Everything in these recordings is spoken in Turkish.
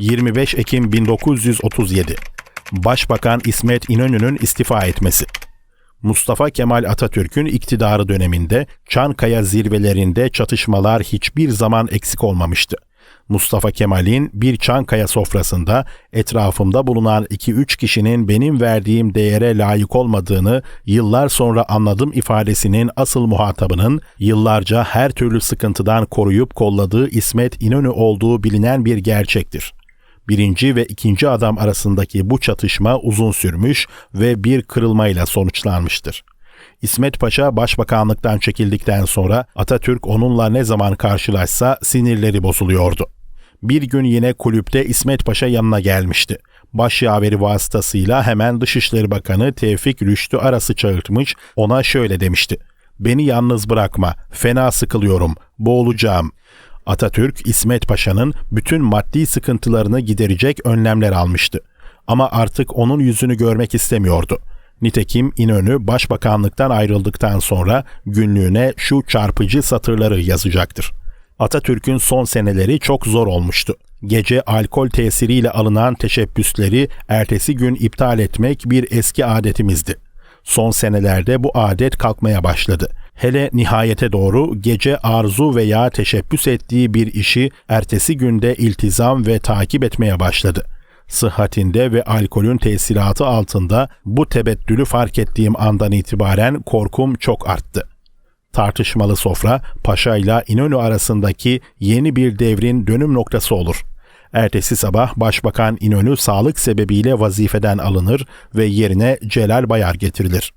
25 Ekim 1937 Başbakan İsmet İnönü'nün istifa etmesi Mustafa Kemal Atatürk'ün iktidarı döneminde Çankaya zirvelerinde çatışmalar hiçbir zaman eksik olmamıştı. Mustafa Kemal'in bir Çankaya sofrasında etrafımda bulunan 2-3 kişinin benim verdiğim değere layık olmadığını yıllar sonra anladım ifadesinin asıl muhatabının yıllarca her türlü sıkıntıdan koruyup kolladığı İsmet İnönü olduğu bilinen bir gerçektir. Birinci ve ikinci adam arasındaki bu çatışma uzun sürmüş ve bir kırılmayla sonuçlanmıştır. İsmet Paşa başbakanlıktan çekildikten sonra Atatürk onunla ne zaman karşılaşsa sinirleri bozuluyordu. Bir gün yine kulüpte İsmet Paşa yanına gelmişti. Başyaveri vasıtasıyla hemen Dışişleri Bakanı Tevfik Rüştü Aras'ı çağırtmış, ona şöyle demişti. Beni yalnız bırakma, fena sıkılıyorum, boğulacağım. Atatürk, İsmet Paşa'nın bütün maddi sıkıntılarını giderecek önlemler almıştı. Ama artık onun yüzünü görmek istemiyordu. Nitekim İnönü başbakanlıktan ayrıldıktan sonra günlüğüne şu çarpıcı satırları yazacaktır. Atatürk'ün son seneleri çok zor olmuştu. Gece alkol tesiriyle alınan teşebbüsleri ertesi gün iptal etmek bir eski adetimizdi. Son senelerde bu adet kalkmaya başladı. Hele nihayete doğru gece arzu veya teşebbüs ettiği bir işi ertesi günde iltizam ve takip etmeye başladı. Sıhhatinde ve alkolün tesiratı altında bu tebettülü fark ettiğim andan itibaren korkum çok arttı. Tartışmalı sofra Paşa ile İnönü arasındaki yeni bir devrin dönüm noktası olur. Ertesi sabah Başbakan İnönü sağlık sebebiyle vazifeden alınır ve yerine Celal Bayar getirilir.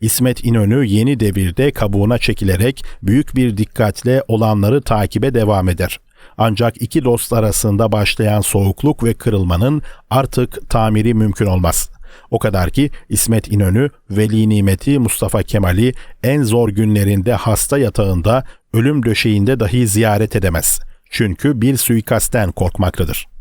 İsmet İnönü yeni devirde kabuğuna çekilerek büyük bir dikkatle olanları takibe devam eder. Ancak iki dost arasında başlayan soğukluk ve kırılmanın artık tamiri mümkün olmaz. O kadar ki İsmet İnönü veli nimeti Mustafa Kemal'i en zor günlerinde hasta yatağında, ölüm döşeğinde dahi ziyaret edemez. Çünkü bir suikastten korkmaktadır.